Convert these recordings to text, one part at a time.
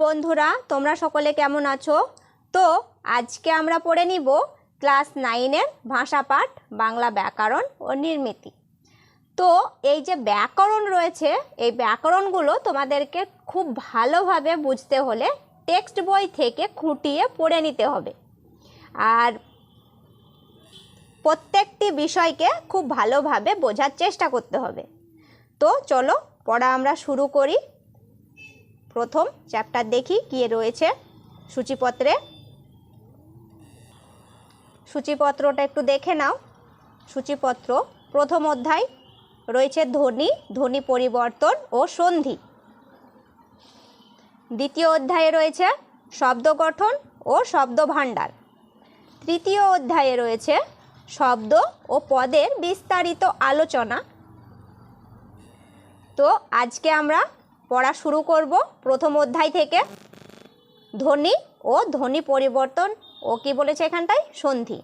বন্ধুরা, তোমরা সকলে কেমন আছো? তো আজকে আমরা পড়ে নিব ক্লাস নাইনের ভাষা পাঠ, বাংলা ব্যাকরণ ও নির্মিতি। তো এই যে ব্যাকরণ রয়েছে, এই ব্যাকরণগুলো তোমাদেরকে খুব ভালোভাবে বুঝতে হলে টেক্সট বই থেকে খুঁটিয়ে পড়ে নিতে হবে। আর প্রত্যেকটি বিষয়কে খুব ভালোভাবে বোঝার চেষ্টা করতে হবে। তো চলো, পড়া আমরা শুরু করি। প্রথম চ্যাপ্টার দেখি কি রয়েছে। সূচিপত্রে। সূচিপত্রটা একটু দেখে নাও। সূচিপত্র, প্রথম অধ্যায়, রয়েছে ধ্বনি ধ্বনি পরিবর্তন ও সন্ধি। দ্বিতীয় অধ্যায়ে রয়েছে শব্দ গঠন ও শব্দ ভাণ্ডার। তৃতীয় অধ্যায়ে রয়েছে শব্দ ও পদের বিস্তারিত আলোচনা। তো, আজকে আমরা পড়া শুরু করব প্রথম অধ্যায় থেকে। ধ্বনি ও ধ্বনি পরিবর্তন ও কি বলেছে এখানটায়? সন্ধি।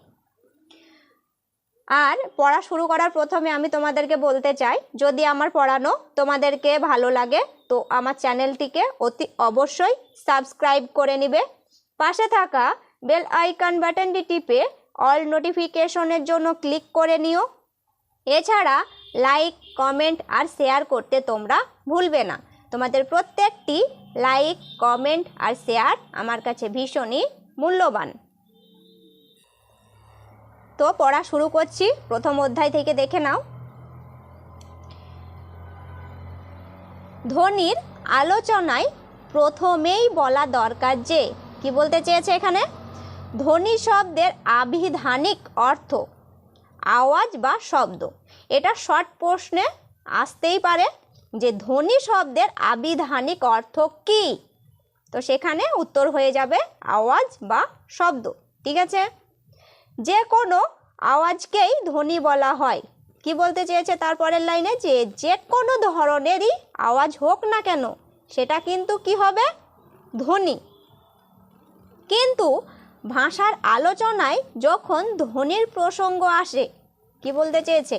আর পড়া শুরু করার প্রথমে আমি তোমাদেরকে বলতে চাই, যদি আমার পড়ানো তোমাদেরকে ভালো লাগে, তো আমার চ্যানেলটিকে অতি অবশ্যই সাবস্ক্রাইব করে নিবে। পাশে থাকা বেল আইকন বাটনটি টিপে অল নোটিফিকেশনের জন্য ক্লিক করে নিও। এছাড়া লাইক, কমেন্ট আর শেয়ার করতে তোমরা ভুলবে না। তোমাদের প্রত্যেকটি লাইক, কমেন্ট আর শেয়ার আমার কাছে ভীষণই মূল্যবান। তো পড়া শুরু করছি, প্রথম অধ্যায় থেকে দেখে নাও। ধ্বনির আলোচনায় প্রথমেই বলা দরকার যে, কি বলতে চেয়েছে এখানে? ধ্বনি শব্দের আবিধানিক অর্থ, আওয়াজ বা শব্দ। এটা শর্ট প্রশ্নে আসতেই পারে। যে ধ্বনি শব্দের আবিধানিক অর্থ কি? তো সেখানে উত্তর হয়ে যাবে আওয়াজ বা শব্দ, ঠিক আছে? যে কোনো আওয়াজকেই ধ্বনি বলা হয়। কি বলতে চেয়েছে তারপরের লাইনে? যে যে কোনো ধরনেরই আওয়াজ হোক না কেন, সেটা কিন্তু কি হবে? ধ্বনি। কিন্তু ভাষার আলোচনায় যখন ধ্বনির প্রসঙ্গ আসে, কি বলতে চেয়েছে?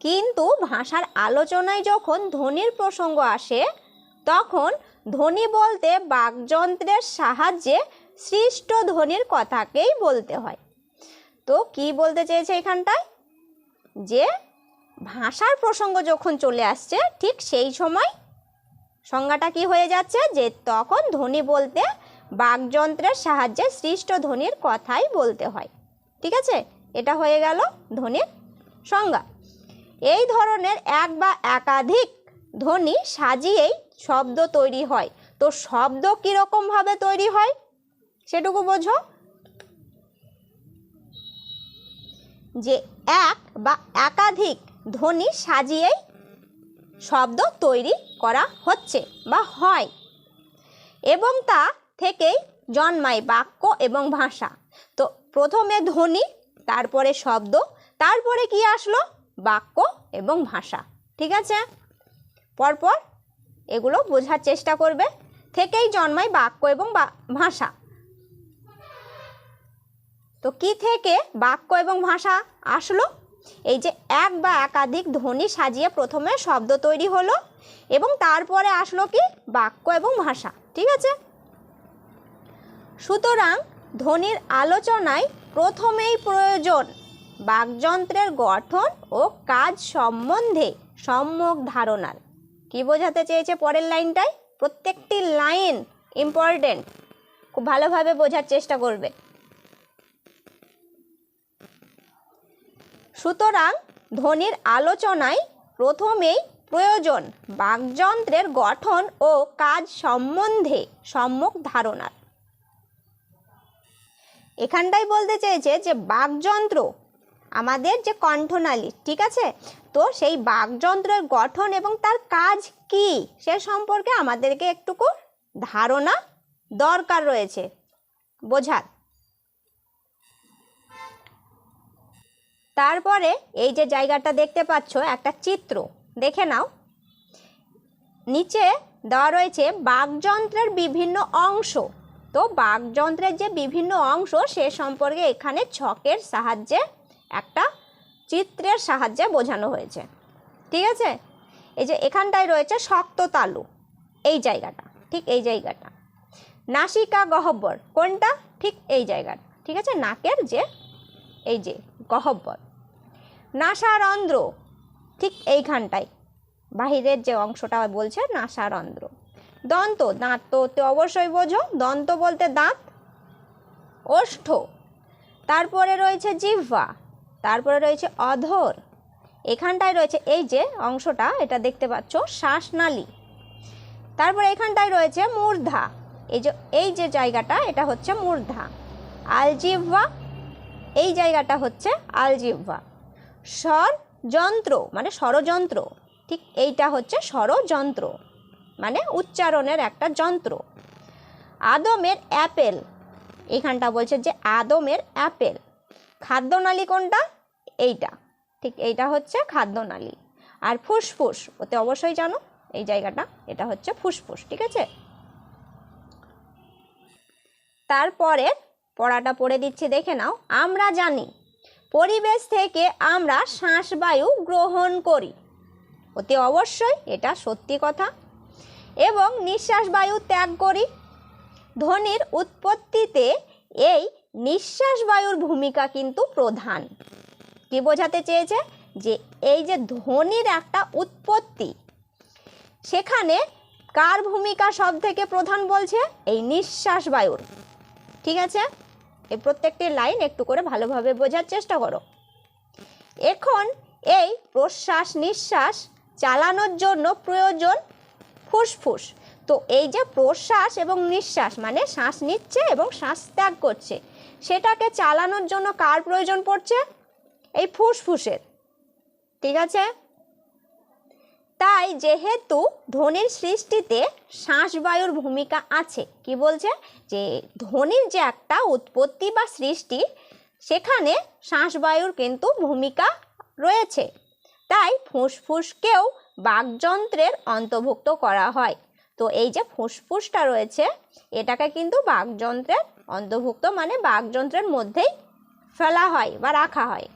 কিন্তু ভাষার আলোচনায় যখন ধ্বনির প্রসঙ্গ আসে, তখন ধ্বনি বলতে বাকযন্ত্রের সাহায্যে সৃষ্ট ধ্বনির কথাকেই বলতে হয়। তো কি বলতে চেয়েছে এখানটায়? যে ভাষার প্রসঙ্গ যখন চলে আসছে, ঠিক সেই সময় সংজ্ঞাটা কি হয়ে যাচ্ছে? যে তখন ধ্বনি বলতে বাকযন্ত্রের সাহায্যে সৃষ্ট ধ্বনির কথাই বলতে হয়। ঠিক আছে? এটা হয়ে গেল ধ্বনির সংজ্ঞা। এই ধরনের এক বা একাধিক ধ্বনি সাজিয়েই শব্দ তৈরি হয়। তো শব্দ কীরকমভাবে তৈরি হয়, সেটুকু বোঝো। যে এক বা একাধিক ধ্বনি সাজিয়েই শব্দ তৈরি করা হচ্ছে বা হয় এবং তা থেকেই জন্মায় বাক্য এবং ভাষা। তো প্রথমে ধ্বনি, তারপরে শব্দ, তারপরে কি আসলো? বাক্য এবং ভাষা, ঠিক আছে? পরপর এগুলো বোঝার চেষ্টা করবে, থেকেই জন্মায় বাক্য এবং ভাষা। তো কি থেকে বাক্য এবং ভাষা আসলো? এই যে এক বা একাধিক ধ্বনি সাজিয়ে প্রথমে শব্দ তৈরি হলো এবং তারপরে আসলো কি? বাক্য এবং ভাষা, ঠিক আছে? সুতরাং ধ্বনির আলোচনায় প্রথমেই প্রয়োজন বাকযন্ত্রের গঠন ও কাজ সম্বন্ধে সম্যক ধারণার। কি বোঝাতে চেয়েছে পরের লাইনটায়? প্রত্যেকটি লাইন ইম্পর্টেন্ট খুব ভালোভাবে বোঝার চেষ্টা করবে। সুতরাং ধ্বনির আলোচনায় প্রথমেই প্রয়োজন বাকযন্ত্রের গঠন ও কাজ সম্বন্ধে সম্যক ধারণার। এখানটাই বলতে চেয়েছে যে বাকযন্ত্র আমাদের যে কণ্ঠনালী, ঠিক আছে? তো সেই বাকযন্ত্রের গঠন এবং তার কাজ কি? সে সম্পর্কে আমাদেরকে একটুকু ধারণা দরকার রয়েছে। বোঝার। তারপরে এই যে জায়গাটা দেখতে পাচ্ছ, একটা চিত্র, দেখে নাও। নিচে দেওয়া রয়েছে বাকযন্ত্রের বিভিন্ন অংশ। তো বাকযন্ত্রের যে বিভিন্ন অংশ, সে সম্পর্কে এখানে ছকের সাহায্যে একটা চিত্রের সাহায্যে বোঝানো হয়েছে। ঠিক আছে? এই যে এখানটায় রয়েছে শক্ত তালু। এই জায়গাটা, ঠিক এই জায়গাটা। নাসিকা গহব্বর, কোনটা? ঠিক এই জায়গাটা। ঠিক আছে? নাকের যে, এই যে গহব্বর। নাসারন্ধ্র, ঠিক এইখানটায়। বাহিরের যে অংশটা বলছে নাসারন্ধ্র। দন্ত, দাঁত তো তো অবশ্যই বোঝো। দন্ত বলতে দাঁত। ওষ্ঠ। তারপরে রয়েছে জিহ্বা। তারপরে রয়েছে অধর। এখানটায় রয়েছে এই যে অংশটা, এটা দেখতে পাচ্ছ, শ্বাসনালী। তারপরে এখানটায় রয়েছে মূর্ধা। এই যে এই যে জায়গাটা, এটা হচ্ছে মূর্ধা। আলজিহ্বা এই জায়গাটা হচ্ছে আলজিহ্বা স্বর যন্ত্র মানে ষড়যন্ত্র ঠিক এইটা হচ্ছে স্বরযন্ত্র মানে উচ্চারণের একটা যন্ত্র। আদমের অ্যাপেল, এখানটা বলছে যে আদমের অ্যাপেল। খাদ্যনালী কোনটা? এইটা। ঠিক এইটা হচ্ছে খাদ্যনালী। আর ফুসফুস, ওতে অবশ্যই জানো, এই জায়গাটা, এটা হচ্ছে ফুসফুস, ঠিক আছে? তারপরে পড়াটা পড়ে দিচ্ছি, দেখে নাও। আমরা জানি, পরিবেশ থেকে আমরা শ্বাসবায়ু গ্রহণ করি। অতি অবশ্যই এটা সত্যি কথা। এবং নিঃশ্বাস বায়ু ত্যাগ করি। ধ্বনির উৎপত্তিতে এই নিঃশ্বাস বায়ুর ভূমিকা কিন্তু প্রধান। কি বোঝাতে চেয়েছে? যে এই যে ধ্বনির একটা উৎপত্তি, সেখানে কার ভূমিকা সব থেকে প্রধান বলছে? এই নিঃশ্বাস বায়ুর। ঠিক আছে? এই প্রত্যেকটি লাইন একটু করে ভালোভাবে বোঝার চেষ্টা করো। এখন এই প্রশ্বাস নিঃশ্বাস চালানোর জন্য প্রয়োজন ফুসফুস। তো এই যে প্রশ্বাস এবং নিঃশ্বাস মানে শ্বাস নিচ্ছে এবং শ্বাস ত্যাগ করছে। সেটাকে চালানোর জন্য কার প্রয়োজন পড়ছে? এই ফুসফুসের। ঠিক আছে? তাই যেহেতু ধ্বনির সৃষ্টিতে শ্বাসবায়ুর ভূমিকা আছে, কি বলছে? যে ধ্বনির যে একটা উৎপত্তি বা সৃষ্টি, সেখানে শ্বাসবায়ুর কিন্তু ভূমিকা রয়েছে। তাই ফুসফুসকেও বাকযন্ত্রের অন্তর্ভুক্ত করা হয়। তো এই যে ফুসফুসটা রয়েছে, এটাকে কিন্তু বাকযন্ত্রের অন্তর্ভুক্ত মানে বাকযন্ত্রের মধ্যেই ফেলা হয় বা রাখা হয়।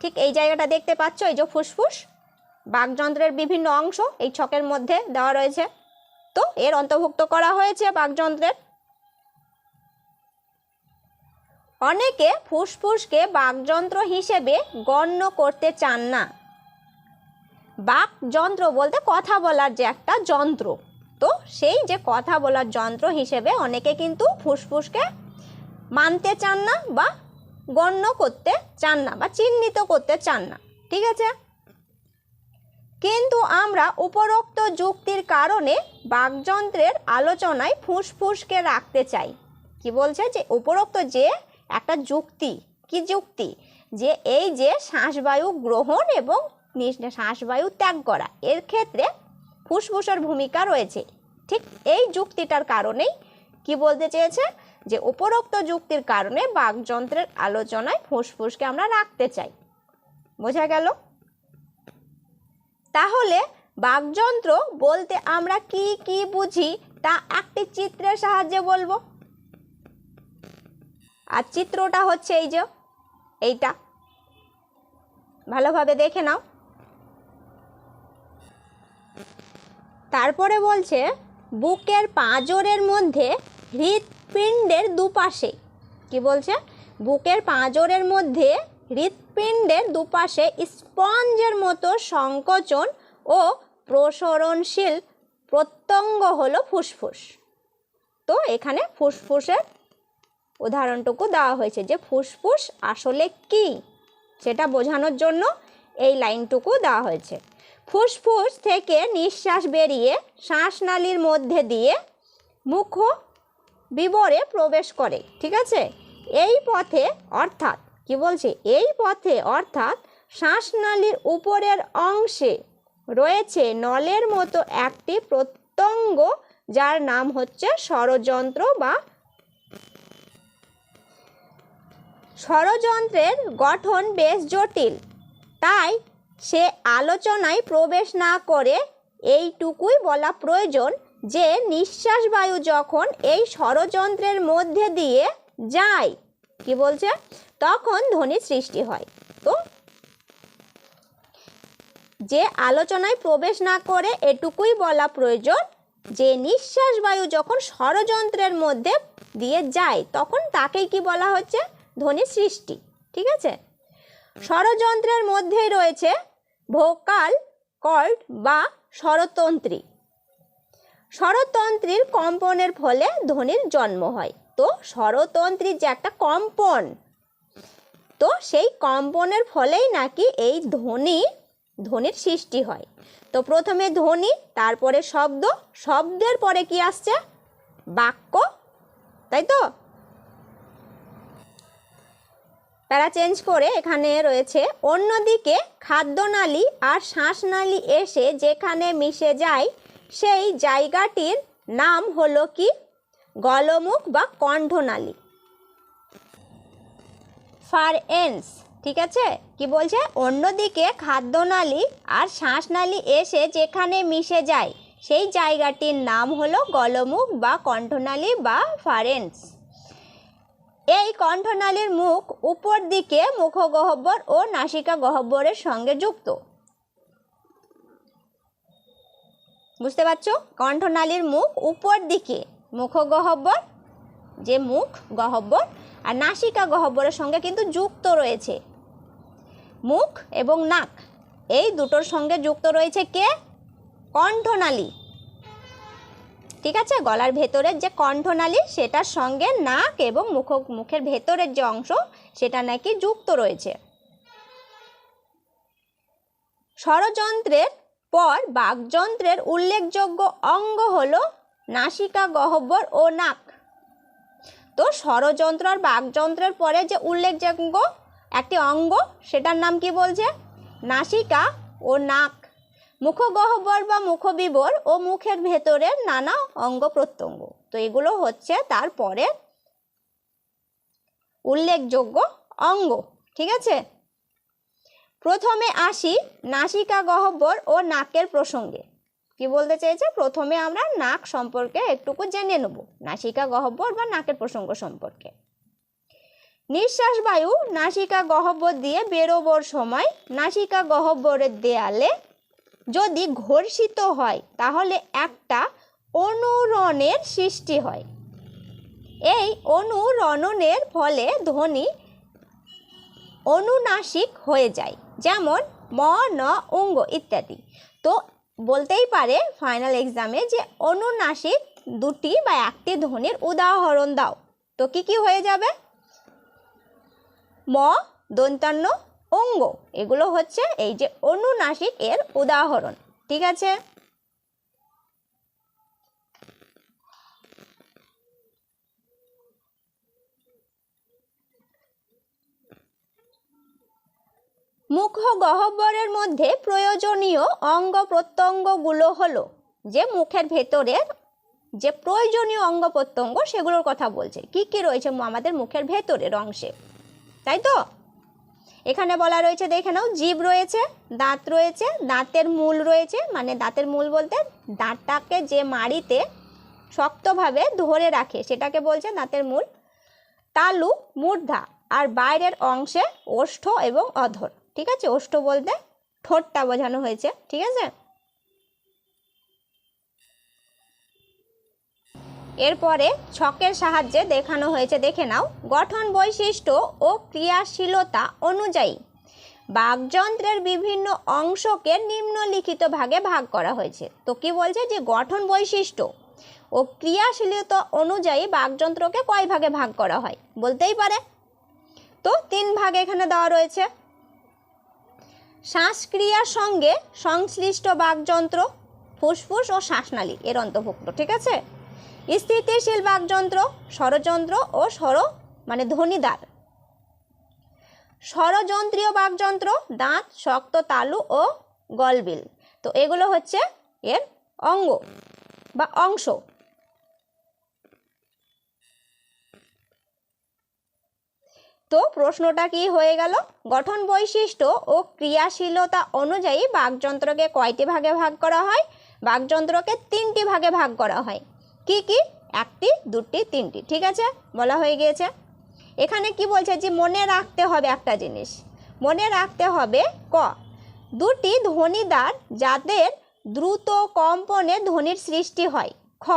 ঠিক এই জায়গাটা দেখতে পাচ্ছ, এই যে ফুসফুস, বাকযন্ত্রের বিভিন্ন অংশ এই ছকের মধ্যে দেওয়া রয়েছে। তো এর অন্তর্ভুক্ত করা হয়েছে বাকযন্ত্রের। অনেকে ফুসফুসকে বাকযন্ত্র হিসেবে গণ্য করতে চান না। বাকযন্ত্র বলতে কথা বলার যে একটা যন্ত্র। তো সেই যে কথা বলার যন্ত্র হিসেবে অনেকে কিন্তু ফুসফুসকে মানতে চান না বা গণ্য করতে চান না বা চিহ্নিত করতে চান না, ঠিক আছে? কিন্তু আমরা উপরোক্ত যুক্তির কারণে বাকযন্ত্রের আলোচনায় ফুসফুসকে রাখতে চাই। কি বলছে? যে উপরোক্ত যে একটা যুক্তি, কি যুক্তি? যে এই যে শ্বাসবায়ু গ্রহণ এবং শ্বাসবায়ু ত্যাগ করা, এর ক্ষেত্রে ফুসফুসের ভূমিকা রয়েছে। ঠিক এই যুক্তিটার কারণেই কি বলতে চেয়েছে? যে উপরোক্ত যুক্তির কারণে বাকযন্ত্রের আলোচনায় ফুসফুসকে আমরা রাখতে চাই। বোঝা গেল? তাহলে বাকযন্ত্র বলতে আমরা কি কি বুঝি তা একটি চিত্রের সাহায্যে বলব। আর চিত্রটা হচ্ছে এই যে, এইটা। ভালোভাবে দেখে নাও। তারপরে বলছে, বুকের পাঁজরের মধ্যে হৃৎপিণ্ডের দুপাশে। কি বলছে? বুকের পাঁজরের মধ্যে হৃৎপিণ্ডের দুপাশে স্পঞ্জের মতো সংকোচন ও প্রসরণশীল প্রত্যঙ্গ হলো ফুসফুস। তো এখানে ফুসফুসের উদাহরণটুকু দেওয়া হয়েছে যে ফুসফুস আসলে কি? সেটা বোঝানোর জন্য এই লাইনটুকু দেওয়া হয়েছে। ফুসফুস থেকে নিঃশ্বাস বেরিয়ে শ্বাসনালীর মধ্যে দিয়ে মুখ বিবরে প্রবেশ করে, ঠিক আছে? এই পথে অর্থাৎ, কি বলছে? এই পথে অর্থাৎ শ্বাসনালীর উপরের অংশে রয়েছে নলের মতো একটি প্রত্যঙ্গ যার নাম হচ্ছে ষড়যন্ত্র বা ষড়যন্ত্রের গঠন বেশ জটিল। তাই সে আলোচনায় প্রবেশ না করে এইটুকুই বলা প্রয়োজন যে নিঃশ্বাস বায়ু যখন এই ষড়যন্ত্রের মধ্যে দিয়ে যায়, কি বলছে? তখন ধ্বনি সৃষ্টি হয়। তো যে আলোচনায় প্রবেশ না করে এটুকুই বলা প্রয়োজন যে নিঃশ্বাস বায়ু যখন ষড়যন্ত্রের মধ্যে দিয়ে যায়, তখন তাকেই কি বলা হচ্ছে? ধ্বনির সৃষ্টি। ঠিক আছে? ষড়যন্ত্রের মধ্যেই রয়েছে ভোকাল কর্ড বা স্বরতন্ত্রী। স্বরতন্ত্রীর কম্পনের ফলে ধ্বনির জন্ম হয়। তো স্বরতন্ত্রীর যে একটা কম্পন, তো সেই কম্পনের ফলেই নাকি এই ধ্বনি, ধ্বনির সৃষ্টি হয়। তো প্রথমে ধ্বনি, তারপরে শব্দ, শব্দের পরে কি আসছে? বাক্য, তাই তো? প্যারা চেঞ্জ করে এখানে রয়েছে। অন্যদিকে খাদ্যনালী আর শ্বাসনালী এসে যেখানে মিশে যায়, সেই জায়গাটির নাম হলো কি? গলমুখ বা কণ্ঠনালী। ফার এন্স, ঠিক আছে? কি বলছে? অন্যদিকে খাদ্যনালী আর শ্বাসনালী এসে যেখানে মিশে যায়, সেই জায়গাটির নাম হলো গলমুখ বা কণ্ঠনালী বা ফারেন্স এই কণ্ঠনালীর মুখ উপর দিকে মুখগহ্বর ও নাসিকা গহ্বরের সঙ্গে যুক্ত। বুঝতে পারছ? কণ্ঠনালীর মুখ উপর দিকে মুখগহ্বর, যে মুখ গহ্বর আর নাসিকা গহ্বরের সঙ্গে কিন্তু যুক্ত রয়েছে। মুখ এবং নাক, এই দুটোর সঙ্গে যুক্ত রয়েছে কে? কণ্ঠনালী। ঠিক আছে? গলার ভেতরের যে কণ্ঠনালী, সেটার সঙ্গে নাক এবং মুখ, মুখের ভেতরের যে অংশ, সেটা নাকি যুক্ত রয়েছে। ষড়যন্ত্রের পর বাকযন্ত্রের উল্লেখযোগ্য অঙ্গ হল নাসিকা গহ্বর ও নাক। তো ষড়যন্ত্র আর বাকযন্ত্রের পরে যে উল্লেখযোগ্য একটি অঙ্গ, সেটার নাম কি বলছে? নাসিকা ও নাক। মুখগহ্বর বা মুখবিবর ও মুখের ভেতরের নানা অঙ্গ প্রত্যঙ্গ। তো এগুলো হচ্ছে তারপরে উল্লেখযোগ্য অঙ্গ। ঠিক আছে? প্রথমে আসি নাসিকা গহ্বর ও নাকের প্রসঙ্গে। কি বলতে চেয়েছে? প্রথমে আমরা নাক সম্পর্কে একটুকু জেনে নেব, নাসিকা গহ্বর বা নাকের প্রসঙ্গ সম্পর্কে। নিঃশ্বাস বায়ু নাসিকা গহ্বর দিয়ে বেরোবার সময় নাসিকা গহ্বরের দেয়ালে যদি ঘর্ষিত হয়, তাহলে একটা অনুরণের সৃষ্টি হয়। এই অনুরণনের ফলে ধ্বনি অনুনাসিক হয়ে যায়, যেমন ম, ন অঙ্গ ইত্যাদি। তো বলতেই পারে ফাইনাল এক্সামে যে অনুনাসিক দুটি বা একটি ধ্বনির উদাহরণ দাও। তো কি কি হয়ে যাবে? ম, দন্তান্ন অঙ্গ। এগুলো হচ্ছে এই যে অনুনাসিক এর উদাহরণ। ঠিক আছে? মুখ গহ্বরের মধ্যে প্রয়োজনীয় অঙ্গ প্রত্যঙ্গগুলো হলো যে মুখের ভেতরের যে প্রয়োজনীয় অঙ্গ প্রত্যঙ্গ সেগুলোর কথা বলছে। কি কি রয়েছে আমাদের মুখের ভেতরের অংশে? তাই তো? এখানে বলা রয়েছে, দেখে নাও, জীব রয়েছে, দাঁত রয়েছে, দাঁতের মূল রয়েছে মানে দাঁতের মূল বলতে দাঁতটাকে যে মাড়িতে শক্তভাবে ধরে রাখে, সেটাকে বলছে দাঁতের মূল। তালু, মূর্ধা, আর বাইরের অংশে ওষ্ঠ এবং অধর, ঠিক আছে? ওষ্ঠ বলতে ঠোঁটটা বোঝানো হয়েছে, ঠিক আছে? এরপরে ছকের সাহায্যে দেখানো হয়েছে, দেখে নাও। গঠন বৈশিষ্ট্য ও ক্রিয়াশীলতা অনুযায়ী বাকযন্ত্রের বিভিন্ন অংশকে নিম্নলিখিত ভাগে ভাগ করা হয়েছে। তো কি বলছে যে গঠন বৈশিষ্ট্য ও ক্রিয়াশীলতা অনুযায়ী বাকযন্ত্রকে কয় ভাগে ভাগ করা হয়? বলতেই পারে। তো তিন ভাগ এখানে দেওয়া রয়েছে। শ্বাসক্রিয়ার সঙ্গে সংশ্লিষ্ট বাকযন্ত্র, ফুসফুস ও শ্বাসনালী, এর অন্তর্ভুক্ত, ঠিক আছে? স্থিতিশীল বাকযন্ত্র স্বরযন্ত্র ও স্বর মানে ধ্বনিদার স্বরযন্ত্রীয় বাকযন্ত্র, দাঁত, শক্ত তালু ও গলবিল। তো এগুলো হচ্ছে এর অঙ্গ বা অংশ। তো প্রশ্নটা কি হয়ে গেল? গঠন বৈশিষ্ট্য ও ক্রিয়াশীলতা অনুযায়ী বাকযন্ত্রকে কয়টি ভাগে ভাগ করা হয়? বাকযন্ত্রকে তিনটি ভাগে ভাগ করা হয়। কি কি? একটি, দুটি, তিনটি। ঠিক আছে? বলা হয়ে গিয়েছে। এখানে কি বলছে যে মনে রাখতে হবে একটা জিনিস। মনে রাখতে হবে ক। দুটি ধ্বনিদার যাদের দ্রুত কম্পনে ধ্বনির সৃষ্টি হয়। খ।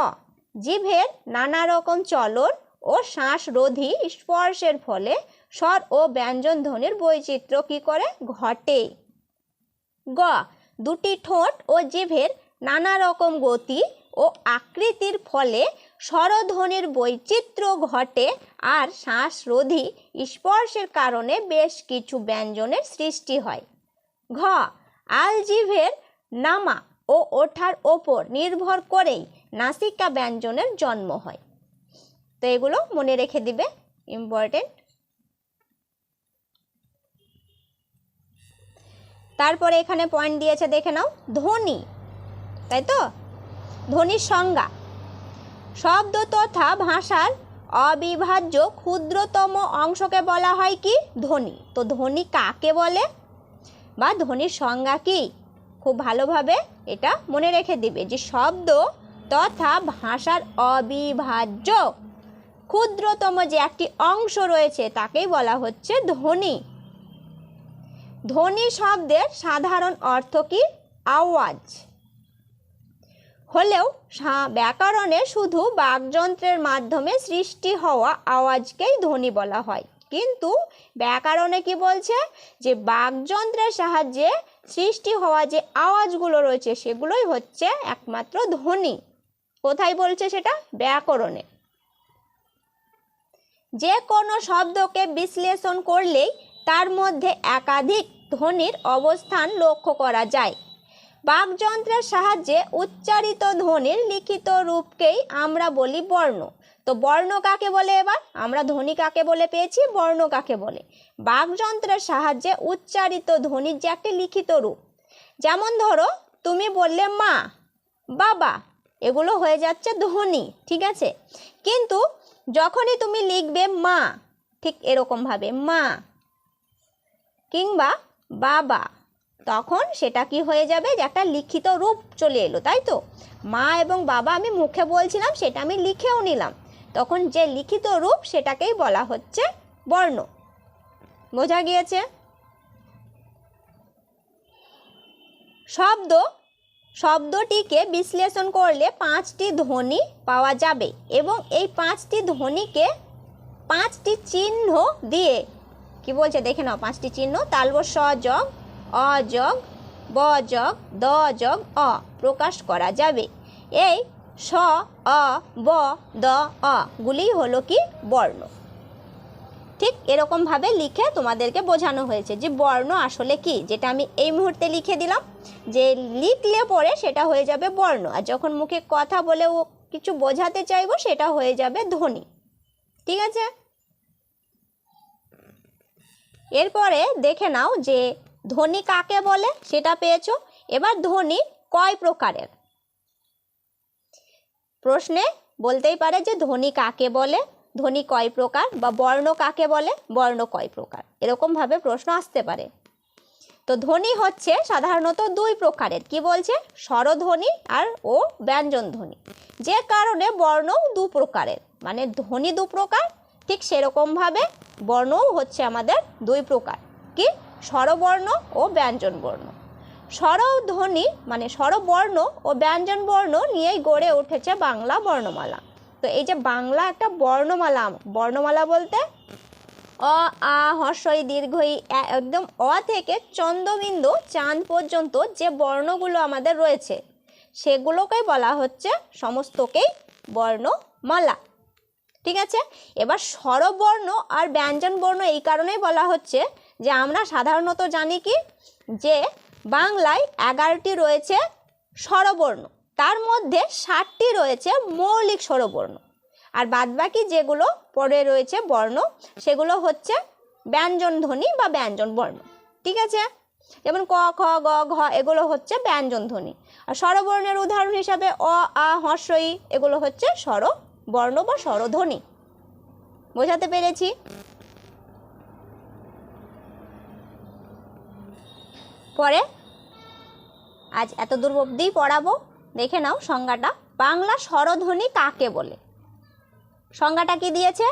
জিভের নানা রকম চলন ও শ্বাসরোধী স্পর্শের ফলে স্বর ও ব্যঞ্জন ধ্বনির বৈচিত্র্য কি করে? ঘটে। গ। দুটি ঠোঁট ও জিভের নানা রকম গতি ও আকৃতির ফলে স্বরধ্বনির বৈচিত্র্য ঘটে আর শ্বাসরোধী স্পর্শের কারণে বেশ কিছু ব্যঞ্জনের সৃষ্টি হয়। ঘ, আলজিভের নামা ও ওঠার ওপর নির্ভর করেই নাসিকা ব্যঞ্জনের জন্ম হয়। তো এগুলো মনে রেখে দিবে ইম্পর্টেন্ট তারপরে এখানে পয়েন্ট দিয়েছে, দেখে নাও, ধ্বনি, তাই তো? ধ্বনির সংজ্ঞা। শব্দ তথা ভাষার অবিভাজ্য ক্ষুদ্রতম অংশকে বলা হয় কি? ধ্বনি। তো ধ্বনি কাকে বলে? বা ধ্বনির সংজ্ঞা কি? খুব ভালোভাবে এটা মনে রেখে দিবে যে শব্দ তথা ভাষার অবিভাজ্য ক্ষুদ্রতম যে একটি অংশ রয়েছে তাকেই বলা হচ্ছে ধ্বনি। ধ্বনি শব্দের সাধারণ অর্থ কি? আওয়াজ। হলেও ব্যাকরণে শুধু বাকযন্ত্রের মাধ্যমে সৃষ্টি হওয়া আওয়াজকেই ধ্বনি বলা হয়। কিন্তু ব্যাকরণে কি বলছে? যে বাকযন্ত্রের সাহায্যে সৃষ্টি হওয়া যে আওয়াজগুলো রয়েছে, সেগুলোই হচ্ছে একমাত্র ধ্বনি। কোথায় বলছে সেটা? ব্যাকরণে। যে কোনো শব্দকে বিশ্লেষণ করলেই তার মধ্যে একাধিক ধ্বনির অবস্থান লক্ষ্য করা যায়। বাকযন্ত্রের সাহায্যে উচ্চারিত ধ্বনির লিখিত রূপকেই আমরা বলি বর্ণ। তো বর্ণ কাকে বলে এবার? আমরা ধ্বনি কাকে বলে পেয়েছি? বর্ণ কাকে বলে? বাকযন্ত্রের সাহায্যে উচ্চারিত ধ্বনির যে একটি লিখিত রূপ। যেমন ধরো, তুমি বললে মা, বাবা, এগুলো হয়ে যাচ্ছে ধ্বনি, ঠিক আছে? কিন্তু যখনই তুমি লিখবে মা, ঠিক এরকমভাবে মা কিংবা বাবা তখন সেটা কি হয়ে যাবে যে একটা লিখিত রূপ চলে এলো, তাই তো? মা এবং বাবা আমি মুখে বলছিলাম, সেটা আমি লিখেও নিলাম। তখন যে লিখিত রূপ, সেটাকেই বলা হচ্ছে বর্ণ। বোঝা গিয়েছে? শব্দ, শব্দটিকে বিশ্লেষণ করলে পাঁচটি ধ্বনি পাওয়া যাবে এবং এই পাঁচটি ধ্বনিকে পাঁচটি চিহ্ন দিয়ে, কি বলছে দেখে নাও, পাঁচটি চিহ্ন তালব স যোগ অ যোগ ব যোগ দ যোগ অ প্রকাশ করা যাবে। এই স, অ, ব, দ, অ গুলি হলো কি? বর্ণ। ঠিক এরকমভাবে লিখে তোমাদেরকে বোঝানো হয়েছে যে বর্ণ আসলে কি? যেটা আমি এই মুহূর্তে লিখে দিলাম। যে লিখলে পরে সেটা হয়ে যাবে বর্ণ। আর যখন মুখে কথা বলে ও কিছু বোঝাতে চাইব, সেটা হয়ে যাবে ধ্বনি। ঠিক আছে? এরপরে দেখে নাও যে ধ্বনি কাকে বলে সেটা পেয়েছ? এবার ধ্বনি কয় প্রকারের? প্রশ্নে বলতেই পারে যে ধ্বনি কাকে বলে ধ্বনি কয় প্রকার বা বর্ণ কাকে বলে, বর্ণ কয় প্রকার। এরকমভাবে প্রশ্ন আসতে পারে। তো ধ্বনি হচ্ছে সাধারণত দুই প্রকারের। কি বলছে? স্বরধ্বনি আর ও ব্যঞ্জন ধ্বনি যে কারণে বর্ণও দু প্রকারের। মানে ধ্বনি দু প্রকার, ঠিক সেরকমভাবে বর্ণও হচ্ছে আমাদের দুই প্রকার। কি? স্বরবর্ণ ও ব্যঞ্জন বর্ণ স্বরধ্বনি মানে স্বরবর্ণ ও ব্যঞ্জন বর্ণ নিয়েই গড়ে উঠেছে বাংলা বর্ণমালা। তো এই যে বাংলা একটা বর্ণমালা বর্ণমালা বলতে অ, আ হর্ষই দীর্ঘই একদম অ থেকে চন্দ্রবিন্দু, চাঁদ পর্যন্ত যে বর্ণগুলো আমাদের রয়েছে সেগুলোকেই বলা হচ্ছে সমস্তকেই বর্ণমালা। ঠিক আছে? এবার স্বরবর্ণ আর ব্যঞ্জন বর্ণ এই কারণেই বলা হচ্ছে যে আমরা সাধারণত জানি কি? যে বাংলায় এগারোটি রয়েছে স্বরবর্ণ। তার মধ্যে ষাটটি রয়েছে মৌলিক স্বরবর্ণ। আর বাদবাকি যেগুলো পরে রয়েছে বর্ণ, সেগুলো হচ্ছে ব্যঞ্জন ধ্বনি বা ব্যঞ্জন বর্ণ ঠিক আছে? যেমন ক, খ, গ, ঘ, এগুলো হচ্ছে ব্যঞ্জন ধ্বনি আর স্বরবর্ণের উদাহরণ হিসাবে অ, আ হর্ষই এগুলো হচ্ছে স্বর বর্ণ বা স্বরধ্বনি। বোঝাতে পেরেছি? পরে আজ এত দূর অবধিই পড়াবো। দেখে নাও সংজ্ঞাটা। বাংলা স্বরধ্বনি কাকে বলে? সংজ্ঞাটা কি দিয়েছে?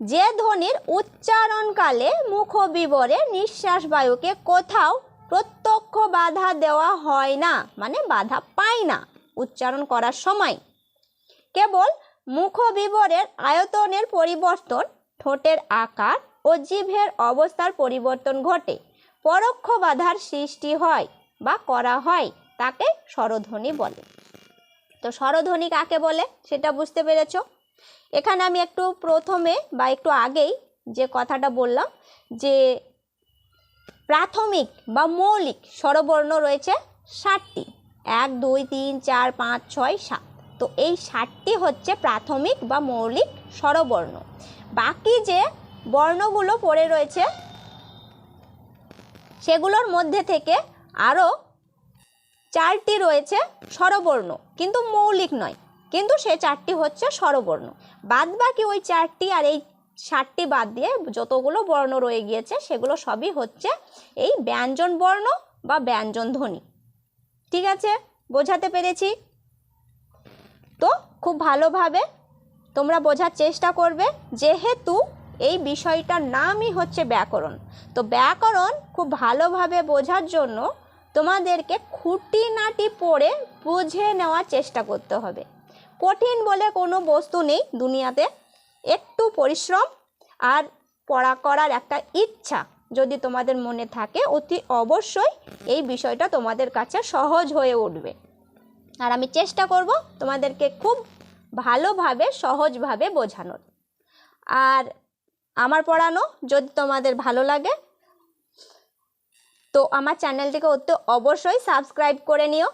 যে ধ্বনির উচ্চারণকালে মুখ বিবরে নিঃশ্বাস বায়ুকে কোথাও প্রত্যক্ষ বাধা দেওয়া হয় না মানে বাধা পায় না উচ্চারণ করার সময়। কেবল মুখ বিবরের আয়তনের পরিবর্তন, ঠোঁটের আকার ও জিভের অবস্থার পরিবর্তন ঘটে। পরোক্ষ বাধার সৃষ্টি হয় বা করা হয় তাকে স্বরধ্বনি বলে। তো স্বরধ্বনি কাকে বলে সেটা বুঝতে পেরেছ? এখানে আমি একটু প্রথমে বা একটু আগেই যে কথাটা বললাম যে প্রাথমিক বা মৌলিক স্বরবর্ণ রয়েছে ষাটটি। এক, দুই, তিন, চার, পাঁচ, ছয়, সাত। তো এই ষাটটি হচ্ছে প্রাথমিক বা মৌলিক স্বরবর্ণ। বাকি যে বর্ণগুলো পড়ে রয়েছে সেগুলোর মধ্যে থেকে আরও চারটি রয়েছে স্বরবর্ণ, কিন্তু মৌলিক নয়, কিন্তু সে চারটি হচ্ছে স্বরবর্ণ। বাদ বাকি ওই চারটি আর এই ষাটটি বাদ দিয়ে যতগুলো বর্ণ রয়ে গিয়েছে, সেগুলো সবই হচ্ছে এই ব্যঞ্জন বর্ণ বা ব্যঞ্জন ধ্বনি। ঠিক আছে? বোঝাতে পেরেছি? তো খুব ভালোভাবে তোমরা বোঝার চেষ্টা করবে, যেহেতু এই বিষয়টার নামই হচ্ছে ব্যাকরণ। তো ব্যাকরণ খুব ভালোভাবে বোঝার জন্য তোমাদেরকে খুঁটিনাটি পড়ে বুঝে নেওয়ার চেষ্টা করতে হবে। কঠিন বলে কোনো বস্তু নেই দুনিয়াতে। একটু পরিশ্রম আর পড়া করার একটা ইচ্ছা যদি তোমাদের মনে থাকে, অতি অবশ্যই এই বিষয়টা তোমাদের কাছে সহজ হয়ে উঠবে। আর আমি চেষ্টা করব তোমাদেরকে খুব ভালোভাবে, সহজভাবে বোঝানোর। আর আমার পড়ানো যদি তোমাদের ভালো লাগে, তো আমার চ্যানেলটিকে অতি অবশ্যই সাবস্ক্রাইব করে নিও।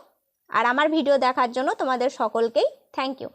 আর আমার ভিডিও দেখার জন্য তোমাদের সকলকেই থ্যাংক ইউ